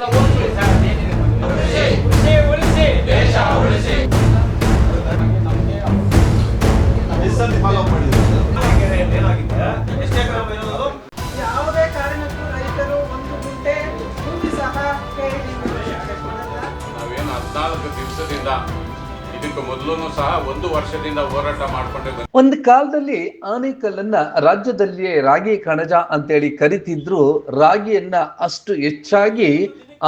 ಕೃಷಿ ಮೊದಲು ಸಹ ಒಂದು ವರ್ಷದಿಂದ ಹೋರಾಟ ಮಾಡ್ಕೊಂಡೆ ಒಂದು ಕಾಲದಲ್ಲಿ ಆನೇಕಲ್ಲನ್ನ ರಾಜ್ಯದಲ್ಲಿಯೇ ರಾಗಿ ಕಣಜ ಅಂತೇಳಿ ಕರಿತಿದ್ರು. ರಾಗಿಯನ್ನ ಅಷ್ಟು ಹೆಚ್ಚಾಗಿ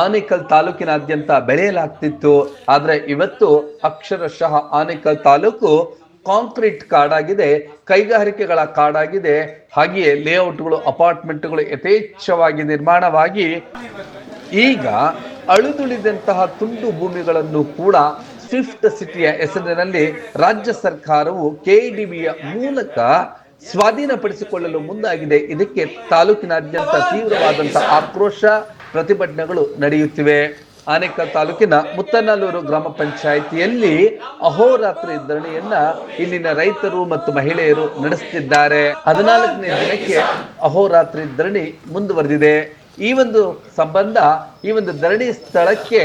ಆನೇಕಲ್ ತಾಲೂಕಿನಾದ್ಯಂತ ಬೆಳೆಯಲಾಗ್ತಿತ್ತು. ಆದ್ರೆ ಇವತ್ತು ಅಕ್ಷರಶಃ ಆನೇಕಲ್ ತಾಲೂಕು ಕಾಂಕ್ರೀಟ್ ಕಾಡಾಗಿದೆ, ಕೈಗಾರಿಕೆಗಳ ಕಾಡಾಗಿದೆ. ಹಾಗೆಯೇ ಲೇಔಟ್ಗಳು, ಅಪಾರ್ಟ್ಮೆಂಟ್ಗಳು ಯಥೇಚ್ಛವಾಗಿ ನಿರ್ಮಾಣವಾಗಿ ಈಗ ಅಳಿದುಳಿದಂತಹ ತುಂಡು ಭೂಮಿಗಳನ್ನು ಕೂಡ ಸ್ವಿಫ್ಟ್ ಸಿಟಿಯ ಹೆಸರಿನಲ್ಲಿ ರಾಜ್ಯ ಸರ್ಕಾರವು ಕೆಡಿಬಿಯ ಮೂಲಕ ಸ್ವಾಧೀನಪಡಿಸಿಕೊಳ್ಳಲು ಮುಂದಾಗಿದೆ. ಇದಕ್ಕೆ ತಾಲೂಕಿನಾದ್ಯಂತ ತೀವ್ರವಾದಂತಹ ಆಕ್ರೋಶ ಪ್ರತಿಭಟನೆಗಳು ನಡೆಯುತ್ತಿವೆ. ಆನೇಕಲ್ ತಾಲೂಕಿನ ಮುತ್ತನಲ್ಲೂರು ಗ್ರಾಮ ಪಂಚಾಯಿತಿಯಲ್ಲಿ ಅಹೋರಾತ್ರಿ ಧರಣಿಯನ್ನ ಇಲ್ಲಿನ ರೈತರು ಮತ್ತು ಮಹಿಳೆಯರು ನಡೆಸುತ್ತಿದ್ದಾರೆ. ಹದಿನಾಲ್ಕನೇ ದಿನಕ್ಕೆ ಅಹೋರಾತ್ರಿ ಧರಣಿ ಮುಂದುವರೆದಿದೆ. ಈ ಒಂದು ಸಂಬಂಧ, ಈ ಒಂದು ಧರಣಿ ಸ್ಥಳಕ್ಕೆ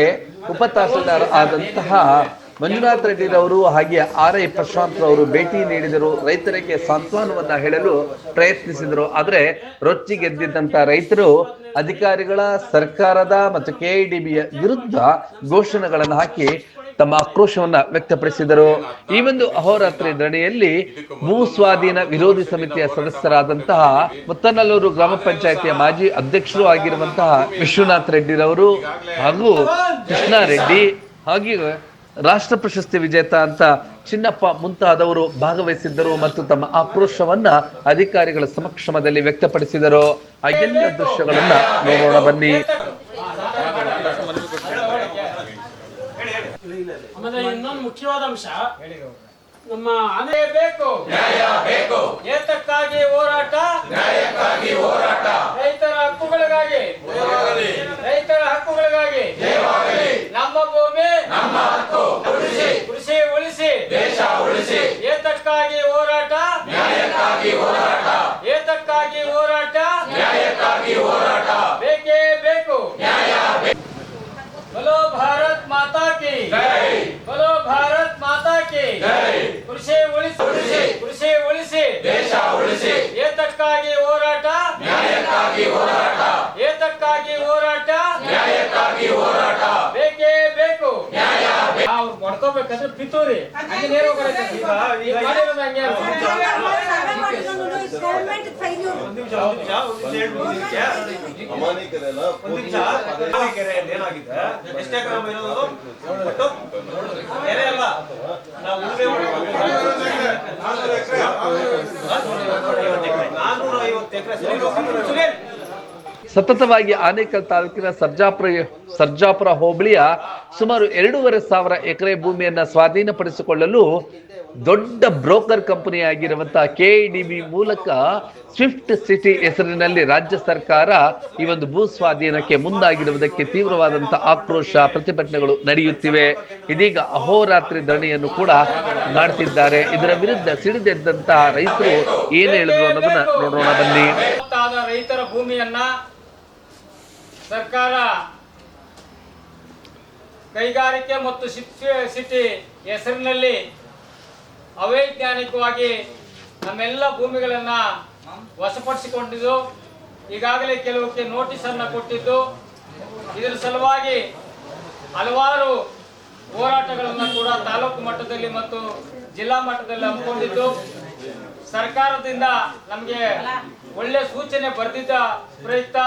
ಉಪ ತಹಸೀಲ್ದಾರ್ ಆದಂತಹ ಮಂಜುನಾಥ್ ರೆಡ್ಡಿರವರು ಹಾಗೆ ಆರ್ ಐ ಪ್ರಶಾಂತ್ ಅವರು ಭೇಟಿ ನೀಡಿದರು. ರೈತರಿಗೆ ಸಾಂತ್ವನವನ್ನ ಹೇಳಲು ಪ್ರಯತ್ನಿಸಿದರು. ಆದರೆ ರೊಚ್ಚಿಗೆದ್ದಿದ್ದಂತ ರೈತರು ಅಧಿಕಾರಿಗಳ, ಸರ್ಕಾರದ ಮತ್ತು ಕೆಐಡಿಬಿಯ ವಿರುದ್ಧ ಘೋಷಣೆಗಳನ್ನು ಹಾಕಿ ತಮ್ಮ ಆಕ್ರೋಶವನ್ನ ವ್ಯಕ್ತಪಡಿಸಿದರು. ಈ ಒಂದು ಅಹೋರಾತ್ರಿ ಧರಣಿಯಲ್ಲಿ ಭೂ ಸ್ವಾಧೀನ ವಿರೋಧಿ ಸಮಿತಿಯ ಸದಸ್ಯರಾದಂತಹ ಮುತ್ತನಲ್ಲೂರು ಗ್ರಾಮ ಪಂಚಾಯತಿಯ ಮಾಜಿ ಅಧ್ಯಕ್ಷರು ಆಗಿರುವಂತಹ ವಿಶ್ವನಾಥ್ ರೆಡ್ಡಿರವರು ಹಾಗೂ ಕೃಷ್ಣಾರೆಡ್ಡಿ ಹಾಗೆ ರಾಷ್ಟ್ರ ಪ್ರಶಸ್ತಿ ವಿಜೇತ ಅಂತ ಚಿನ್ನಪ್ಪ ಮುಂತಾದವರು ಭಾಗವಹಿಸಿದ್ದರು ಮತ್ತು ತಮ್ಮ ಆಕ್ರೋಶವನ್ನ ಅಧಿಕಾರಿಗಳ ಸಮಕ್ಷಮದಲ್ಲಿ ವ್ಯಕ್ತಪಡಿಸಿದರು. ಆ ಎಲ್ಲ ದೃಶ್ಯಗಳನ್ನ ನೋಡೋಣ ಬನ್ನಿ. ಇನ್ನೊಂದು ಮುಖ್ಯವಾದ ಅಂಶ. ನಮ್ಮ ಆನೆ ಬೇಕು. ನ್ಯಾಯ ಬೇಕು. ಏತಕ್ಕಾಗಿ ಹೋರಾಟ? ನ್ಯಾಯಕ್ಕಾಗಿ ಹೋರಾಟ. ರೈತರ ಹಕ್ಕುಗಳಿಗಾಗಿ. ರೈತರ ಹಕ್ಕುಗಳಿಗಾಗಿ. ನಮ್ಮ ಭೂಮಿ ನಮ್ಮ ಹಕ್ಕು ಕೃಷಿ ಉಳಿಸಿ. ದೇಶ ಉಳಿಸಿ. ಗೌರ್ಮೆಂಟ್ ಫೈಲ್ಯೂರ್ ಏನಾಗಿದೆ? ಎಷ್ಟು ಇರೋದು ಅಲ್ಲ. ನಾವು ನಾನ್ನೂರ ಐವತ್ತು ಎಕರೆ. ಸತತವಾಗಿ ಆನೇಕಲ್ ತಾಲೂಕಿನ ಸರ್ಜಾಪುರ ಸರ್ಜಾಪುರ ಹೋಬಳಿಯ ಸುಮಾರು ಎರಡೂವರೆ ಸಾವಿರ ಎಕರೆ ಭೂಮಿಯನ್ನು ಸ್ವಾಧೀನಪಡಿಸಿಕೊಳ್ಳಲು ದೊಡ್ಡ ಬ್ರೋಕರ್ ಕಂಪನಿಯಾಗಿರುವಂತಹ ಬಿ ಮೂಲಕ ಸ್ವಿಫ್ಟ್ ಸಿಟಿ ಹೆಸರಿನಲ್ಲಿ ರಾಜ್ಯ ಸರ್ಕಾರ ಈ ಒಂದು ಭೂ ಸ್ವಾಧೀನಕ್ಕೆ ಮುಂದಾಗಿರುವುದಕ್ಕೆ ತೀವ್ರವಾದಂತಹ ಆಕ್ರೋಶ ಪ್ರತಿಭಟನೆಗಳು ನಡೆಯುತ್ತಿವೆ. ಇದೀಗ ಅಹೋರಾತ್ರಿ ಧರಣಿಯನ್ನು ಕೂಡ ನಡೆಸಿದ್ದಾರೆ ಇದರ ವಿರುದ್ಧ ಸಿಡಿದೆದ್ದಂತಹ ರೈತರು ಏನು ಹೇಳಿದ್ರು ಅನ್ನೋದನ್ನ ನೋಡೋಣ ಬನ್ನಿ. ರೈತರ ಭೂಮಿಯನ್ನ ಸರ್ಕಾರ ಕೈಗಾರಿಕೆ ಮತ್ತು ಸಿಟಿ ಹೆಸರಿನಲ್ಲಿ ಅವೈಜ್ಞಾನಿಕವಾಗಿ ನಮ್ಮೆಲ್ಲ ಭೂಮಿಗಳನ್ನ ವಶಪಡಿಸಿಕೊಂಡಿದ್ದು, ಈಗಾಗಲೇ ಕೆಲವಕ್ಕೆ ನೋಟಿಸ್ ಅನ್ನ ಕೊಟ್ಟಿದ್ದು, ಇದರ ಸಲುವಾಗಿ ಹಲವಾರು ಹೋರಾಟಗಳನ್ನು ಕೂಡ ತಾಲೂಕು ಮಟ್ಟದಲ್ಲಿ ಮತ್ತು ಜಿಲ್ಲಾ ಮಟ್ಟದಲ್ಲಿ ಹಮ್ಮಿಕೊಂಡಿದ್ದು. ಸರ್ಕಾರದಿಂದ ನಮಗೆ ಒಳ್ಳೆ ಸೂಚನೆ ಬರೆದಿದ್ದ ಪ್ರಯುಕ್ತ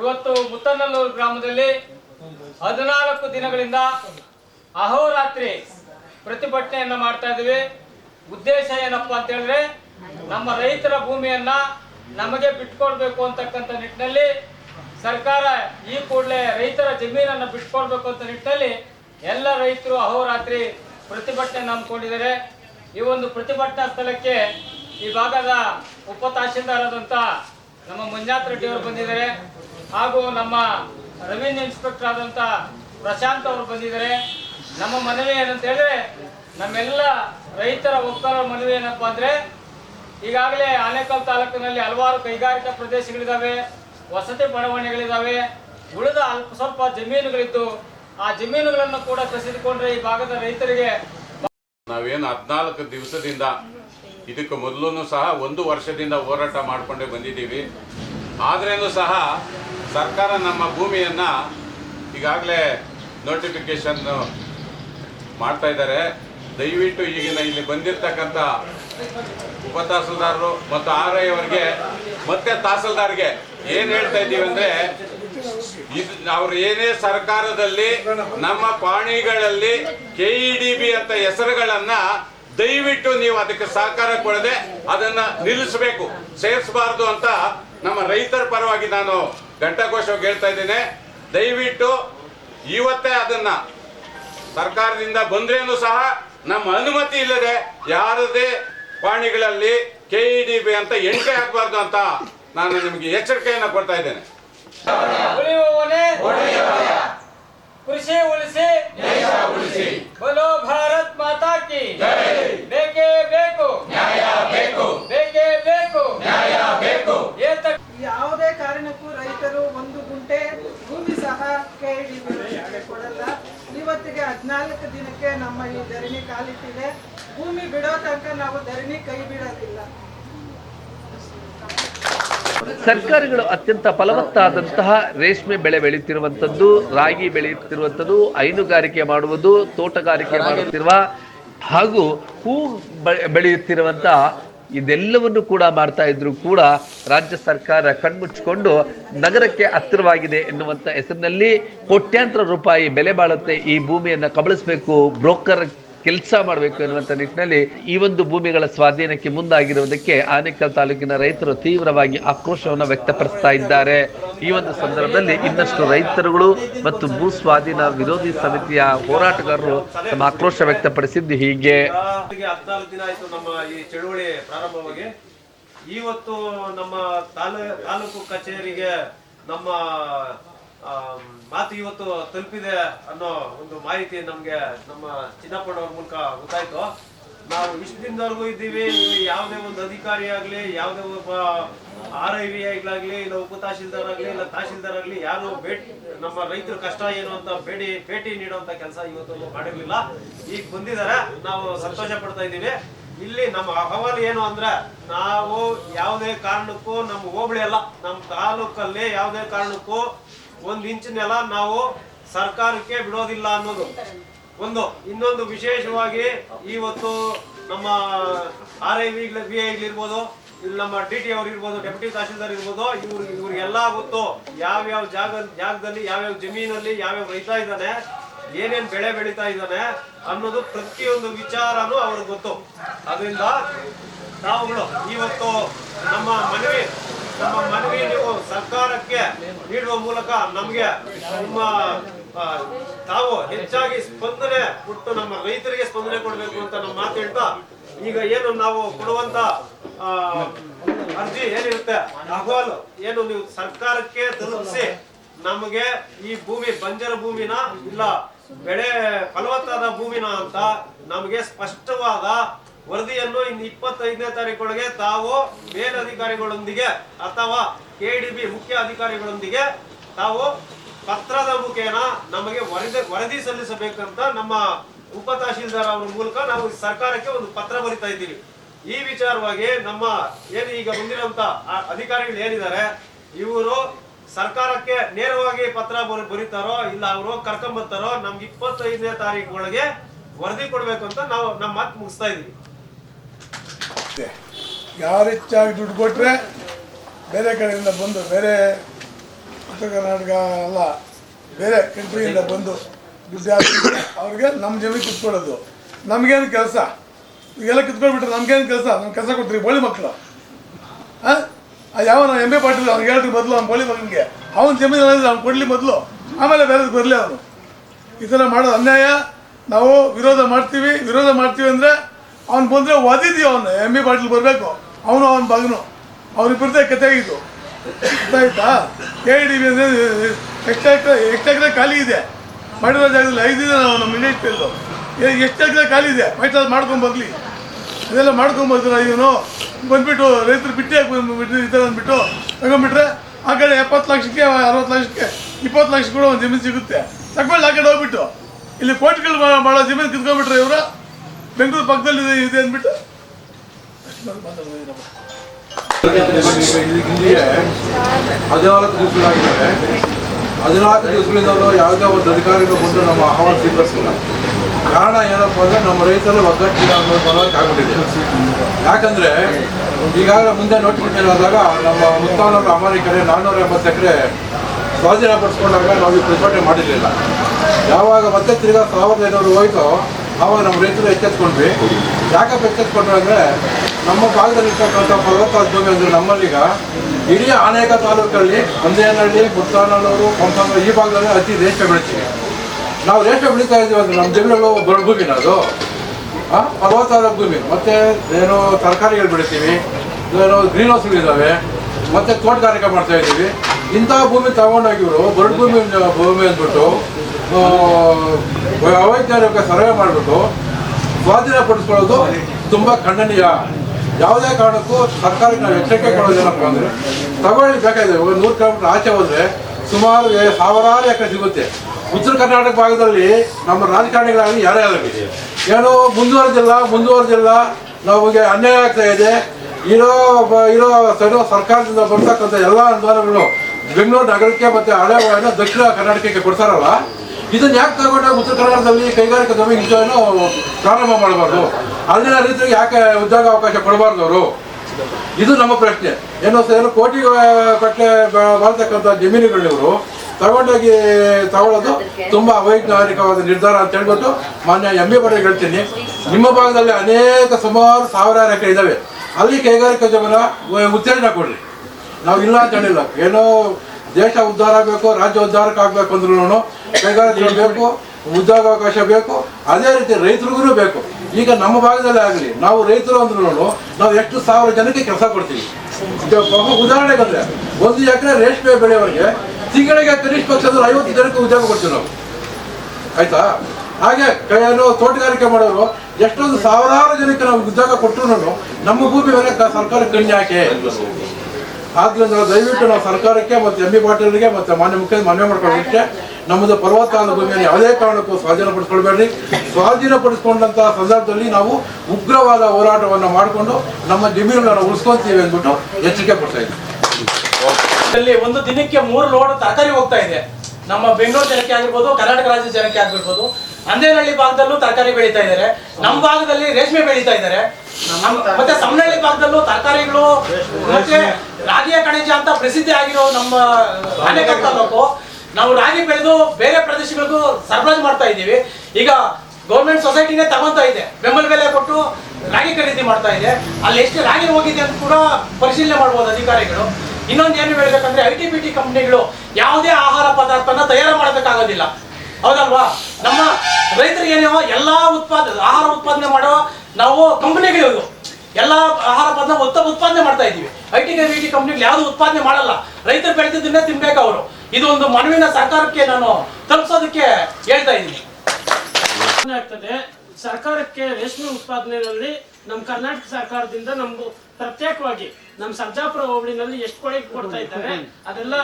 ಇವತ್ತು ಮುತ್ತನಲ್ಲೂರು ಗ್ರಾಮದಲ್ಲಿ ಹದಿನಾಲ್ಕು ದಿನಗಳಿಂದ ಅಹೋರಾತ್ರಿ ಪ್ರತಿಭಟನೆಯನ್ನ ಮಾಡ್ತಾ ಇದ್ದೀವಿ. ಉದ್ದೇಶ ಏನಪ್ಪಾ ಅಂತ ಹೇಳಿದ್ರೆ ನಮ್ಮ ರೈತರ ಭೂಮಿಯನ್ನ ನಮಗೆ ಬಿಟ್ಕೊಡ್ಬೇಕು ಅಂತಕ್ಕಂಥ ನಿಟ್ಟಿನಲ್ಲಿ ಸರ್ಕಾರ ಈ ಕೂಡಲೇ ರೈತರ ಜಮೀನನ್ನ ಬಿಟ್ಕೊಡ್ಬೇಕು ಅಂತ ನಿಟ್ಟಿನಲ್ಲಿ ಎಲ್ಲ ರೈತರು ಅಹೋರಾತ್ರಿ ಪ್ರತಿಭಟನೆ ನಂಬಿಕೊಂಡಿದ್ದಾರೆ ಈ ಒಂದು ಪ್ರತಿಭಟನಾ ಸ್ಥಳಕ್ಕೆ ಈ ಭಾಗದ ಉಪ ತಹಶೀಲ್ದಾರ್ ನಮ್ಮ ಮಂಜಾತ್ ರೆಡ್ಡಿ ಅವರು ಬಂದಿದ್ದಾರೆ ಹಾಗೂ ನಮ್ಮ ರೆವಿನ್ಯೂ ಇನ್ಸ್ಪೆಕ್ಟರ್ ಆದಂತ ಪ್ರಶಾಂತ್ ಅವರು ಬಂದಿದ್ದಾರೆ. ನಮ್ಮ ಮನವಿ ಏನಂತ ಹೇಳಿದ್ರೆ ನಮ್ಮೆಲ್ಲ ರೈತರ ಒಕ್ಕರ ಮನವಿ ಏನಪ್ಪಾ ಅಂದ್ರೆ ಈಗಾಗಲೇ ಆನೇಕಲ್ ತಾಲೂಕಿನಲ್ಲಿ ಹಲವಾರು ಕೈಗಾರಿಕಾ ಪ್ರದೇಶಗಳಿದಾವೆ, ವಸತಿ ಬಡಾವಣೆಗಳಿದಾವೆ, ಉಳಿದ ಅಲ್ಪ ಸ್ವಲ್ಪ ಜಮೀನುಗಳಿದ್ದು ಆ ಜಮೀನುಗಳನ್ನು ಕೂಡ ಕಸಿದುಕೊಂಡ್ರೆ ಈ ಭಾಗದ ರೈತರಿಗೆ ನಾವೇನು ಹದಿನಾಲ್ಕು ದಿವಸದಿಂದ ಇದಕ್ಕೆ ಮೊದಲು ಸಹ ಒಂದು ವರ್ಷದಿಂದ ಹೋರಾಟ ಮಾಡಿಕೊಂಡೇ ಬಂದಿದ್ದೀವಿ. ಆದ್ರೇನು ಸಹ ಸರ್ಕಾರ ನಮ್ಮ ಭೂಮಿಯನ್ನು ಈಗಾಗಲೇ ನೋಟಿಫಿಕೇಶನ್ ಮಾಡ್ತಾ ಇದ್ದಾರೆ. ದಯವಿಟ್ಟು ಈಗಿನ ಇಲ್ಲಿ ಬಂದಿರತಕ್ಕಂಥ ಉಪ ತಹಸೀಲ್ದಾರರು ಮತ್ತು ಆರ್ ಐ ಅವರಿಗೆ ಮತ್ತೆ ತಹಸೀಲ್ದಾರ್ಗೆ ಏನು ಹೇಳ್ತಾ ಇದ್ದೀವಿ ಅಂದರೆ ಅವ್ರು ಏನೇ ಸರ್ಕಾರದಲ್ಲಿ ನಮ್ಮ ಪಾಣಿಗಳಲ್ಲಿ ಕೆ ಇ ಡಿ ಬಿ ಅಂತ ಹೆಸರುಗಳನ್ನ ದಯವಿಟ್ಟು ನೀವು ಅದಕ್ಕೆ ಸಹಕಾರ ಕೊಡದೆ ಅದನ್ನ ನಿಲ್ಲಿಸಬೇಕು, ಸೇರಿಸಬಾರ್ದು ಅಂತ ನಮ್ಮ ರೈತರ ಪರವಾಗಿ ನಾನು ಘಂಟಾಘೋಷವಾಗಿ ಹೇಳ್ತಾ ಇದ್ದೇನೆ. ದಯವಿಟ್ಟು ಇವತ್ತೇ ಅದನ್ನ ಸರ್ಕಾರದಿಂದ ಬಂದ್ರೇನು ಸಹ ನಮ್ಮ ಅನುಮತಿ ಇಲ್ಲದೆ ಯಾರದೇ ಪಾಣಿಗಳಲ್ಲಿ ಕೆ ಇ ಡಿ ಬಿ ಅಂತ ಎಂಟ್ರಿ ಹಾಕಬಾರ್ದು ಅಂತ ನಾನು ನಿಮಗೆ ಎಚ್ಚರಿಕೆಯನ್ನು ಕೊಡ್ತಾ ಇದ್ದೇನೆ. ಉಳಿಯುವವನೇ ಕೃಷಿ ಉಳಿಸಿ ಬೋಲೋ ಭಾರತ್ ಮಾತಾ ಕಿ ಬೇಕೇ ಬೇಕು ಬೇಕೇ ಬೇಕು ಏತ ಯಾವುದೇ ಕಾರಣಕ್ಕೂ ರೈತರು ಒಂದು ಗುಂಟೆ ಭೂಮಿ ಸಹ ಕೇಳಿ ಕೊಡಲ್ಲ. ಇವತ್ತಿಗೆ ಹದಿನಾಲ್ಕು ದಿನಕ್ಕೆ ನಮ್ಮ ಈ ಧರಣಿ ಕಾಲಿಟ್ಟಿದೆ. ಭೂಮಿ ಬಿಡೋ ತನಕ ನಾವು ಧರಣಿ ಕೈ ಬಿಡೋದಿಲ್ಲ. ಸರ್ಕಾರಗಳು ಅತ್ಯಂತ ಫಲವತ್ತಾದಂತಹ ರೇಷ್ಮೆ ಬೆಳೆ ಬೆಳೆಯುತ್ತಿರುವಂಥದ್ದು, ರಾಗಿ ಬೆಳೆಯುತ್ತಿರುವಂಥದ್ದು, ಹೈನುಗಾರಿಕೆ ಮಾಡುವುದು, ತೋಟಗಾರಿಕೆ ಮಾಡುತ್ತಿರುವ ಹಾಗೂ ಹೂ ಬೆಳೆಯುತ್ತಿರುವಂಥ ಇದೆಲ್ಲವನ್ನು ಕೂಡ ಮಾಡ್ತಾ ಇದ್ರು ಕೂಡ ರಾಜ್ಯ ಸರ್ಕಾರ ಕಣ್ಮುಚ್ಚಿಕೊಂಡು ನಗರಕ್ಕೆ ಹತ್ತಿರವಾಗಿದೆ ಎನ್ನುವಂಥ ಹೆಸರಿನಲ್ಲಿ ಕೋಟ್ಯಾಂತರ ರೂಪಾಯಿ ಬೆಲೆ ಬಾಳುತ್ತೆ ಈ ಭೂಮಿಯನ್ನು ಕಬಳಿಸಬೇಕು, ಬ್ರೋಕರ್ ಕೆಲಸ ಮಾಡಬೇಕು ಎನ್ನುವಂಥ ನಿಟ್ಟಿನಲ್ಲಿ ಈ ಒಂದು ಭೂಮಿಗಳ ಸ್ವಾಧೀನಕ್ಕೆ ಮುಂದಾಗಿರುವುದಕ್ಕೆ ಆನೇಕಲ್ ತಾಲೂಕಿನ ರೈತರು ತೀವ್ರವಾಗಿ ಆಕ್ರೋಶವನ್ನು ವ್ಯಕ್ತಪಡಿಸ್ತಾ ಇದ್ದಾರೆ. ಈ ಒಂದು ಸಂದರ್ಭದಲ್ಲಿ ಇನ್ನಷ್ಟು ರೈತರುಗಳು ಮತ್ತು ಭೂ ಸ್ವಾಧೀನ ವಿರೋಧಿ ಸಮಿತಿಯ ಹೋರಾಟಗಾರರು ತಮ್ಮ ಆಕ್ರೋಶ ವ್ಯಕ್ತಪಡಿಸಿದ್ದು ಹೀಗೆ. ಇವತ್ತು ನಮ್ಮ ತಾಲೂ ತಾಲೂಕು ಕಚೇರಿಗೆ ನಮ್ಮ ಮಾತು ಇವತ್ತು ತಲುಪಿದೆ ಅನ್ನೋ ಒಂದು ಮಾಹಿತಿ ನಮ್ಗೆ ನಮ್ಮ ಚಿನ್ನಪ್ಪನವ್ರ ಮೂಲಕ ಗೊತ್ತಾಯ್ತು. ನಾವು ಇಷ್ಟು ದಿನದವರೆಗೂ ಇದ್ದೀವಿ ಯಾವುದೇ ಒಂದು ಅಧಿಕಾರಿ ಆಗಲಿ, ಯಾವುದೇ ಒಬ್ಬ ಆರ್ ಐ ವಿ ಇಲ್ಲ ಉಪ ತಹಶೀಲ್ದಾರ್ ಆಗ್ಲಿ ಇಲ್ಲ ತಹಶೀಲ್ದಾರ್ ಆಗಲಿ ಯಾರು ಭೇಟಿ, ನಮ್ಮ ರೈತರ ಕಷ್ಟ ಏನು ಅಂತ ಭೇಟಿ ಭೇಟಿ ನೀಡುವಂತ ಕೆಲಸ ಇವತ್ತು ಮಾಡಿರ್ಲಿಲ್ಲ. ಈಗ ಬಂದಿದ್ದಾರೆ, ನಾವು ಸಂತೋಷ ಪಡ್ತಾ ಇದ್ದೀವಿ. ಇಲ್ಲಿ ನಮ್ಮ ಅಹವಾಲು ಏನು ಅಂದ್ರೆ, ನಾವು ಯಾವುದೇ ಕಾರಣಕ್ಕೂ ನಮ್ಮ ಹೋಬಳಿ ಅಲ್ಲ, ನಮ್ಮ ತಾಲೂಕಲ್ಲಿ ಯಾವುದೇ ಕಾರಣಕ್ಕೂ ಒಂದ್ ಇಂಚ್ ನೆಲ ನಾವು ಸರ್ಕಾರಕ್ಕೆ ಬಿಡೋದಿಲ್ಲ ಅನ್ನೋದು. ಒಂದು, ಇನ್ನೊಂದು ವಿಶೇಷವಾಗಿ ಇವತ್ತು ನಮ್ಮ ಆರ್ ಐ ವಿ ಇರ್ಬೋದು, ಇಲ್ಲಿ ನಮ್ಮ ಡಿ ಟಿ ಅವ್ರು ಇರ್ಬೋದು ಡೆಪ್ಯೂಟಿ ತಹಶೀಲ್ದಾರ್ ಇರ್ಬೋದು, ಇವ್ರು ಇವ್ರಿಗೆಲ್ಲ ಗೊತ್ತು ಯಾವ್ಯಾವ ಜಾಗ, ಜಾಗದಲ್ಲಿ, ಯಾವ್ಯಾವ ಜಮೀನಲ್ಲಿ ಯಾವ್ಯಾವ ರೈತ ಇದ್ದಾನೆ, ಏನೇನ್ ಬೆಳೆ ಬೆಳೀತಾ ಇದ್ದಾನೆ ಅನ್ನೋದು ಪ್ರತಿಯೊಂದು ವಿಚಾರನೂ ಅವ್ರಿಗೆ ಗೊತ್ತು. ಅದರಿಂದ ತಾವುಗಳು ಇವತ್ತು ನಮ್ಮ ಮನವಿ ನಮ್ಮ ಮನವಿ ನೀವು ಸರ್ಕಾರಕ್ಕೆ ನೀಡುವ ಮೂಲಕ ನಮ್ಗೆ ನಮ್ಮ ತಾವು ಹೆಚ್ಚಾಗಿ ಸ್ಪಂದನೆ ಕೊಟ್ಟು ನಮ್ಮ ರೈತರಿಗೆ ಸ್ಪಂದನೆ ಕೊಡಬೇಕು ಅಂತ ನಮ್ಮ ಮಾತು ಹೇಳ್ತಾ, ಈಗ ಏನು ನಾವು ಕೊಡುವಂತ ಅರ್ಜಿ ಏನಿರುತ್ತೆ, ಅಹವಾಲು ಏನು ನೀವು ಸರ್ಕಾರಕ್ಕೆ ತಲುಪಿಸಿ ನಮಗೆ ಈ ಭೂಮಿ ಬಂಜರ ಭೂಮಿನ ಇಲ್ಲ, ಬೆಳೆ ಫಲವತ್ತಾದ ಭೂಮಿನ ಅಂತ ನಮಗೆ ಸ್ಪಷ್ಟವಾದ ವರದಿಯನ್ನು ಇನ್ನು ಇಪ್ಪತ್ತೈದನೇ ತಾರೀಕೊಳಗೆ ತಾವು ಮೇಲಧಿಕಾರಿಗಳೊಂದಿಗೆ ಅಥವಾ ಕೆಡಿಬಿ ಮುಖ್ಯ ಅಧಿಕಾರಿಗಳೊಂದಿಗೆ ತಾವು ಪತ್ರದ ಮುಖೇನ ನಮಗೆ ವರದಿ ವರದಿ ಸಲ್ಲಿಸಬೇಕಂತ ನಮ್ಮ ಉಪ ತಹಶೀಲ್ದಾರ್ ಅವರ ಮೂಲಕ ನಾವು ಸರ್ಕಾರಕ್ಕೆ ಒಂದು ಪತ್ರ ಬರಿತಾ ಇದ್ದೀವಿ. ಈ ವಿಚಾರವಾಗಿ ನಮ್ಮ ಏನು ಈಗ ಬಂದಿರುವಂತ ಅಧಿಕಾರಿಗಳು ಏನಿದ್ದಾರೆ, ಇವರು ಸರ್ಕಾರಕ್ಕೆ ನೇರವಾಗಿ ಪತ್ರ ಬರಿ- ಬರೀತಾರೋ ಇಲ್ಲ ಅವರು ಕರ್ಕೊಂಬರ್ತಾರೋ ನಮ್ಗೆ ಇಪ್ಪತ್ತೈದನೇ ತಾರೀಕು ಒಳಗೆ ವರದಿ ಕೊಡ್ಬೇಕು ಅಂತ ನಾವು ನಮ್ಮ ಮಾತು ಮುಗಿಸ್ತಾ ಇದೀವಿ ಯಾರು ಹೆಚ್ಚಾಗಿ ದುಡ್ಡು ಕೊಟ್ಟರೆ ಬೇರೆ ಕಡೆಯಿಂದ ಬಂದು, ಬೇರೆ ಉತ್ತರ ಕರ್ನಾಟಕ ಅಲ್ಲ, ಬೇರೆ ಕಂಟ್ರಿಯಿಂದ ಬಂದು ದುಡ್ಡು ಅವ್ರಿಗೆ ನಮ್ಮ ಜಮೀನು ಕಿತ್ಕೊಳ್ಳೋದು. ನಮಗೇನು ಕೆಲಸ? ಎಲ್ಲ ಕಿತ್ಕೊಂಡ್ಬಿಟ್ರೆ ನಮಗೇನು ಕೆಲಸ? ನಮ್ಮ ಕೆಲಸ ಕೊಡ್ತೀರಿ ಬೋಳಿ ಮಕ್ಕಳು ಹಾಂ? ಯಾವ ನಾವು ಎಂ ಎ ಪಾಟೀಲ್ ಅವ್ನಿಗೆ ಹೇಳ್ರಿ ಮೊದಲು ಅವ್ನು ಬೋಳಿ ಮಗನಿಗೆ. ಅವ್ನ ಜಮೀನು ಅವ್ನು ಕೊಡಲಿ ಮೊದಲು. ಆಮೇಲೆ ಬೇರೆ ಬರಲಿ ಅವನು. ಈ ಥರ ಮಾಡೋದು ಅನ್ಯಾಯ. ನಾವು ವಿರೋಧ ಮಾಡ್ತೀವಿ. ವಿರೋಧ ಮಾಡ್ತೀವಿ ಅಂದರೆ ಅವ್ನು ಬಂದರೆ ಒದಿದೀವಿ ಅವನು? ಎಂ ಬಿ ಪಾಟೀಲ್ ಬರಬೇಕು. ಅವನು ಅವನ ಮಗನು. ಅವನಿಬ್ಬರದೇ ಕತೆ ಇದು. ಡಿ ಬಿ ಅಂದರೆ ಎಷ್ಟು ಎಕ್ರೆ ಎಕ್ರೆ ಖಾಲಿ ಇದೆ. ಮಾಡಿರೋ ಜಾಗದಲ್ಲಿ ಐದು ದಿನ ನಾವು ನಮ್ಮ ಮಿನಿಸ್ಟ್ರಿಯಲ್ಲು ಎಷ್ಟು ಎಕ್ರೆ ಖಾಲಿ ಇದೆ. ಅದು ಮಾಡ್ಕೊಂಡು ಬರಲಿ. ಇದೆಲ್ಲ ಮಾಡ್ಕೊಂಬರ್ತೀರ ಇವನು? ಬಂದ್ಬಿಟ್ಟು ರೈತರು ಬಿಟ್ಟು ಈ ಥರ ಅಂದ್ಬಿಟ್ಟು ತಗೊಂಡ್ಬಿಟ್ರೆ ಆ ಕಡೆ ಎಪ್ಪತ್ತು ಲಕ್ಷಕ್ಕೆ, ಅರವತ್ತು ಲಕ್ಷಕ್ಕೆ, ಇಪ್ಪತ್ತು ಲಕ್ಷ ಕೂಡ ಒಂದು ಜಮೀನು ಸಿಗುತ್ತೆ. ತಗೊಳ್ಳಿ ಆ ಕಡೆ ಹೋಗ್ಬಿಟ್ಟು. ಇಲ್ಲಿ ಕೋಟಿಗಳು ಮಾಡೋ ಜಮೀನು ಕಿತ್ಕೊಂಡ್ಬಿಟ್ರೆ ಇವರು. ಬೆಂಗಳೂರು ಪಕ್ಕದಲ್ಲಿ ಇದೆ ಅಂದ್ಬಿಟ್ಟು. ಇಲ್ಲಿಗೆ ಹದಿನಾಲ್ಕು ದಿವಸಗಳಾಗಿದ್ದಾವೆ. ಹದಿನಾಲ್ಕು ದಿವಸಗಳಿಂದ ಯಾವುದೇ ಒಂದು ಅಧಿಕಾರಿಗಳು ಬಂದು ನಮ್ಮ ಆಹ್ವಾನ ಸ್ವೀಕರಿಸಿಲ್ಲ. ಕಾರಣ ಏನಪ್ಪ ಅಂದರೆ ನಮ್ಮ ರೈತರು ಒಗ್ಗಟ್ಟಿಲ್ಲ ಅನ್ನೋದು ಆಗ್ಬಿಟ್ಟಿದೆ. ಯಾಕಂದರೆ ಈಗಾಗಲೇ ಮುಂದೆ ನೋಟಿಫಿಕೇಶನ್ ಆದಾಗ ನಮ್ಮ ಮುತ್ತಾನೂರು ಅಮಾನಿಕರೆ ನಾನ್ನೂರ ಎಂಬತ್ತು ಎಕರೆ ಸ್ವಾಧೀನಪಡಿಸ್ಕೊಂಡಾಗ ನಾವು ಈ ಪ್ರತಿಭಟನೆ ಮಾಡಿರಲಿಲ್ಲ. ಯಾವಾಗ ಮತ್ತೆ ತಿರ್ಗಾ ಸಾವಿರದ ಐನೂರು ಹೋಯ್ತು ಆವಾಗ ನಮ್ಮ ರೈತರು ಎಚ್ಚೆತ್ಕೊಂಡ್ವಿ. ಯಾಕಪ್ಪ ಎಚ್ಚೆತ್ಕೊಂಡ್ರೆ ಅಂದರೆ ನಮ್ಮ ಭಾಗದಲ್ಲಿರ್ತಕ್ಕಂಥ ಫಲವತ್ತಾದ ಭೂಮಿ ಅಂದರೆ ನಮ್ಮಲ್ಲೀಗ ಇಡೀ ಅನೇಕ ತಾಲೂಕಲ್ಲಿ ಒಂದೇನಹಳ್ಳಿ ಬುತ್ತಾನಲ್ಲೂರು ಪಂಪನೂರು ಈ ಭಾಗದಲ್ಲಿ ಅತಿ ರೇಷ್ಮೆ ಬೆಳಿತೀವಿ ನಾವು ರೇಷ್ಮೆ ಬೆಳೀತಾ ಇದ್ದೀವಿ ಅಂದರೆ ನಮ್ಮ ಜಿಲ್ಲೆಗಳು ಬಡ ಭೂಮಿನ ಅದು. ಆ, ಫಲವತ್ತಾದ ಭೂಮಿ. ಮತ್ತೆ ಏನು ತರಕಾರಿಗಳು ಬೆಳಿತೀವಿ ಏನೋ ಗ್ರೀನ್ ಹೌಸ್ಗಳಿದ್ದಾವೆ ಮತ್ತೆ ತೋಟಗಾರಿಕೆ ಮಾಡ್ತಾ ಇದೀವಿ ಇಂತಹ ಭೂಮಿ ತಗೊಂಡೋಗಿ ಇವರು ಬರಡು ಭೂಮಿ ಭೂಮಿ ಅಂದ್ಬಿಟ್ಟು ಅವೈಜ್ಞಾನಿಕ ಸರ್ವೆ ಮಾಡಿಬಿಟ್ಟು ಸ್ವಾಧೀನಪಡಿಸ್ಕೊಳ್ಳೋದು ತುಂಬ ಖಂಡನೀಯ. ಯಾವುದೇ ಕಾರಣಕ್ಕೂ ಸರ್ಕಾರಕ್ಕೆ ನಾವು ಎಚ್ಚರಿಕೆ ಕೊಡೋದೇನಪ್ಪ ಅಂದರೆ, ತಗೊಳ್ಳಿ ಬೇಕಾಗಿದೆ. ಒಂದು ನೂರು ಕಿಲೋಮೀಟರ್ ಆಚೆ ಹೋದರೆ ಸುಮಾರು ಸಾವಿರಾರು ಎಕರೆ ಸಿಗುತ್ತೆ. ಉತ್ತರ ಕರ್ನಾಟಕ ಭಾಗದಲ್ಲಿ ನಮ್ಮ ರಾಜಕಾರಣಿಗಳಾಗಲಿ ಯಾರೇ ಆಗಲಿ, ಏನೋ ಮುಂದುವರೆದಿಲ್ಲ ಮುಂದುವರೆದಿಲ್ಲ, ನಮಗೆ ಅನ್ಯಾಯ ಆಗ್ತಾ ಇದೆ. ಇರೋ ಇರೋ ಸರಿ ಸರ್ಕಾರದಿಂದ ಬರ್ತಕ್ಕಂಥ ಎಲ್ಲ ಅನುದಾನಗಳು ಬೆಂಗಳೂರು ನಗರಕ್ಕೆ ಮತ್ತು ಹಳೆ ದಕ್ಷಿಣ ಕರ್ನಾಟಕಕ್ಕೆ ಕೊಡ್ತಾರಲ್ಲ ಇದನ್ನ ಯಾಕೆ ತಗೊಂಡಾಗ ಉತ್ತರ ಕರ್ನಾಟಕದಲ್ಲಿ ಕೈಗಾರಿಕಾ ಜಮೀನು ಇದ್ದವನ್ನು ಪ್ರಾರಂಭ ಮಾಡಬಾರ್ದು? ಅಲ್ಲಿನ ರೈತರಿಗೆ ಯಾಕೆ ಉದ್ಯೋಗ ಅವಕಾಶ ಕೊಡಬಾರ್ದು ಅವರು? ಇದು ನಮ್ಮ ಪ್ರಶ್ನೆ. ಏನೋ ಸರ್, ಏನೋ ಕೋಟಿ ಕಟ್ಟಲೆ ಬರತಕ್ಕಂಥ ಜಮೀನುಗಳಿವರು ತಗೊಂಡೋಗಿ ತಗೊಳ್ಳೋದು ತುಂಬ ಅವೈಜ್ಞಾನಿಕವಾದ ನಿರ್ಧಾರ ಅಂತ ಹೇಳ್ಬಿಟ್ಟು ಮಾನ್ಯ ಎಂ ಬಿ ಬರೆಗೆ ಹೇಳ್ತೀನಿ. ನಿಮ್ಮ ಭಾಗದಲ್ಲಿ ಅನೇಕ ಸುಮಾರು ಸಾವಿರಾರು ಎಕರೆ ಇದ್ದಾವೆ ಅಲ್ಲಿ ಕೈಗಾರಿಕಾ ಜಮೀನ ಉತ್ತೇಜನ ಕೊಡ್ರಿ. ನಾವು ಇಲ್ಲ ಅಂತ ಹೇಳಿಲ್ಲ. ಏನೋ ದೇಶ ಉದ್ಧಾರ ಆಗಬೇಕು ರಾಜ್ಯ ಉದ್ಧಾರಕ್ಕೆ ಆಗಬೇಕು ಅಂದ್ರೂ ಕೈಗಾರಿಕೆಗಳು ಬೇಕು ಉದ್ಯೋಗಾವಕಾಶ ಬೇಕು ಅದೇ ರೀತಿ ರೈತರಿಗೂ ಬೇಕು. ಈಗ ನಮ್ಮ ಭಾಗದಲ್ಲೇ ಆಗಲಿ ನಾವು ರೈತರು ಅಂದ್ರೂ ನಾವು ಎಷ್ಟು ಸಾವಿರ ಜನಕ್ಕೆ ಕೆಲಸ ಕೊಡ್ತೀವಿ. ಉದಾಹರಣೆಗೆ ಅಂದ್ರೆ ಒಂದು ಎಕರೆ ರೇಷ್ಮೆ ಬೆಳೆಯವರಿಗೆ ತಿಂಗಳಿಗೆ ಕನಿಷ್ಠ ಪಕ್ಷ ಅಂದ್ರೆ ಐವತ್ತು ಜನಕ್ಕೆ ಉದ್ಯೋಗ ಕೊಡ್ತೀವಿ ನಾವು. ಆಯ್ತಾ? ಹಾಗೆ ಕೈಯನ್ನು ತೋಟಗಾರಿಕೆ ಮಾಡೋರು ಎಷ್ಟೊಂದು ಸಾವಿರಾರು ಜನಕ್ಕೆ ನಾವು ಉದ್ಯೋಗ ಕೊಟ್ಟರು ನಮ್ಮ ಭೂಮಿ ಮೇಲೆ ಸರ್ಕಾರ ಕಣ್ಣು ಯಾಕೆ ಆದ್ರಿಂದ ದಯವಿಟ್ಟು ನಾವು ಸರ್ಕಾರಕ್ಕೆ ಮತ್ತು ಎಂ ಬಿ ಪಾಟೀಲ್ಗೆ ಮತ್ತು ಮಾನ್ಯ ಮುಖ್ಯ ಮನವಿ ಮಾಡ್ಕೊಳ್ಳೋದಕ್ಕೆ ನಮ್ಮದು ಪರ್ವತಾನ ಭೂಮಿಯನ್ನು ಯಾವುದೇ ಕಾರಣಕ್ಕೂ ಸ್ವಾಧೀನಪಡಿಸ್ಕೊಳ್ಬೇಡ್ರಿ ಸ್ವಾಧೀನಪಡಿಸ್ಕೊಂಡಂತಹ ಸಂದರ್ಭದಲ್ಲಿ ನಾವು ಉಗ್ರವಾದ ಹೋರಾಟವನ್ನು ಮಾಡಿಕೊಂಡು ನಮ್ಮ ಜಮೀನುಗಳನ್ನು ಉಳಿಸ್ಕೊಂತೀವಿ ಅಂದ್ಬಿಟ್ಟು ಎಚ್ಚರಿಕೆ ಕೊಡ್ತಾ ಇದ್ದೀವಿ ಒಂದು ದಿನಕ್ಕೆ ಮೂರು ಲೋಡ್ ತರಕಾರಿ ಹೋಗ್ತಾ ಇದೆ. ನಮ್ಮ ಬೆಂಗಳೂರು ಜನಕ್ಕೆ ಆಗಿರ್ಬೋದು, ಕರ್ನಾಟಕ ರಾಜ್ಯ ಜನಕ್ಕೆ ಆಗಿರ್ಬೋದು. ಅಂದೇನಹಳ್ಳಿ ಭಾಗದಲ್ಲೂ ತರಕಾರಿ ಬೆಳೀತಾ ಇದ್ದಾರೆ. ನಮ್ಮ ಭಾಗದಲ್ಲಿ ರೇಷ್ಮೆ ಬೆಳೀತಾ ಇದ್ದಾರೆ. ಮತ್ತೆ ಸಮನಹಳ್ಳಿ ಭಾಗದಲ್ಲೂ ತರಕಾರಿಗಳು, ಮತ್ತೆ ರಾಗಿಯ ಕಣಜ ಅಂತ ಪ್ರಸಿದ್ಧಿ ಆಗಿರೋ ನಮ್ಮ ಅನೇಕ ತಾಲೂಕು. ನಾವು ರಾಗಿ ಬೆಳೆದು ಬೇರೆ ಪ್ರದೇಶಗಳಿಗೂ ಸರಬರಾಜು ಮಾಡ್ತಾ ಇದ್ದೀವಿ. ಈಗ ಗೌರ್ಮೆಂಟ್ ಸೊಸೈಟಿನೇ ತಗೊಂತಾ ಇದೆ. ಬೆಂಬಲ ಬೆಲೆ ಕೊಟ್ಟು ರಾಗಿ ಖರೀದಿ ಮಾಡ್ತಾ ಇದೆ. ಅಲ್ಲಿ ಎಷ್ಟು ರಾಗಿ ಹೋಗಿದೆ ಅಂತ ಕೂಡ ಪರಿಶೀಲನೆ ಮಾಡ್ಬೋದು ಅಧಿಕಾರಿಗಳು. ಇನ್ನೊಂದು ಏನು ಹೇಳ್ಬೇಕಂದ್ರೆ ಐ ಟಿ ಬಿ ಟಿ ಕಂಪ್ನಿಗಳು ಯಾವುದೇ ಆಹಾರ ಪದಾರ್ಥನ ತಯಾರು ಮಾಡೋದಕ್ಕಾಗೋದಿಲ್ಲ. ಹೌದಲ್ವಾ? ನಮ್ಮ ರೈತರಿಗೆ ಏನೋ ಎಲ್ಲಾ ಉತ್ಪಾದ, ಆಹಾರ ಉತ್ಪಾದನೆ ಮಾಡೋ ನಾವು ಕಂಪನಿಗಳು. ಎಲ್ಲ ಆಹಾರ ಪದಾರ್ಥ ಉತ್ತಮ ಉತ್ಪಾದನೆ ಮಾಡ್ತಾ ಇದ್ದೀವಿ. ಐ ಟಿ ವಿ ಟಿ ಕಂಪ್ನಿಗಳು ಯಾವುದು ಉತ್ಪಾದನೆ ಮಾಡಲ್ಲ. ರೈತರು ಬೆಳೆದಿದ್ದನ್ನೇ ತಿನ್ಬೇಕು ಅವರು? ಇದು ಒಂದು ಮನವಿನ ಸರ್ಕಾರಕ್ಕೆ ನಾನು ತಲುಪಿಸೋದಕ್ಕೆ ಹೇಳ್ತಾ ಇದ್ದೀನಿ. ಆಗ್ತದೆ. ಸರ್ಕಾರಕ್ಕೆ ರೇಷ್ಮೆ ಉತ್ಪಾದನೆಯಲ್ಲಿ ನಮ್ಮ ಕರ್ನಾಟಕ ಸರ್ಕಾರದಿಂದ ನಮ್ದು ಪ್ರತ್ಯೇಕವಾಗಿ ನಮ್ಮ ಸರ್ಜಾಪುರ ಹೋಬಳಿನಲ್ಲಿ ಎಷ್ಟು ಕೊಡುಗೆ ಕೊಡ್ತಾ ಇದ್ದಾರೆ, ಅದೆಲ್ಲ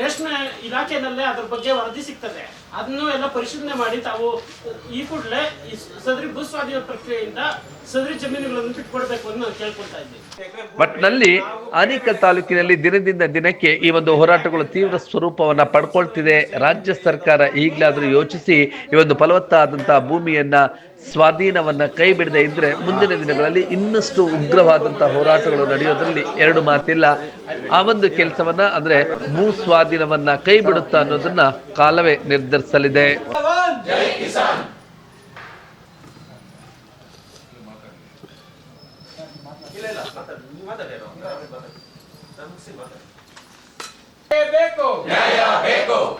ರೇಷ್ಮೆ ಇಲಾಖೆನಲ್ಲೇ ಅದ್ರ ಬಗ್ಗೆ ವರದಿ ಸಿಗ್ತದೆ. ಅದನ್ನು ಎಲ್ಲ ಪರಿಶೀಲನೆ ಮಾಡಿ ತಾವು ಈ ಕೂಡಲೇ ಈ ಸದರಿ ಭೂಸ್ವಾಧೀನ ಪ್ರಕ್ರಿಯೆಯಿಂದ ಸದರಿ ಜಮೀನುಗಳನ್ನು ಬಿಟ್ಟುಕೊಡ್ಬೇಕು ಅಂತ ನಾನು ಕೇಳ್ಕೊಳ್ತಾ ಇದ್ದೀನಿ ಒಟ್ನಲ್ಲಿ ಆನೇಕಲ್ ತಾಲೂಕಿನಲ್ಲಿ ದಿನದಿಂದ ದಿನಕ್ಕೆ ಈ ಒಂದು ಹೋರಾಟಗಳು ತೀವ್ರ ಸ್ವರೂಪವನ್ನ ಪಡ್ಕೊಳ್ತಿದೆ. ರಾಜ್ಯ ಸರ್ಕಾರ ಈಗಲಾದರೂ ಯೋಚಿಸಿ ಈ ಒಂದು ಫಲವತ್ತಾದಂತಹ ಭೂಮಿಯನ್ನ ಸ್ವಾಧೀನವನ್ನ ಕೈ ಬಿಡದೆ ಇದ್ರೆ ಮುಂದಿನ ದಿನಗಳಲ್ಲಿ ಇನ್ನಷ್ಟು ಉಗ್ರವಾದಂಥ ಹೋರಾಟಗಳು ನಡೆಯೋದ್ರಲ್ಲಿ ಎರಡು ಮಾತಿಲ್ಲ. ಆ ಒಂದು ಕೆಲಸವನ್ನ ಅಂದ್ರೆ ಭೂ ಸ್ವಾಧೀನವನ್ನು ಕೈ ಬಿಡುತ್ತಾ ಅನ್ನೋದನ್ನ ಕಾಲವೇ ನಿರ್ಧರಿಸಲಿದೆ. ಬೇಕು.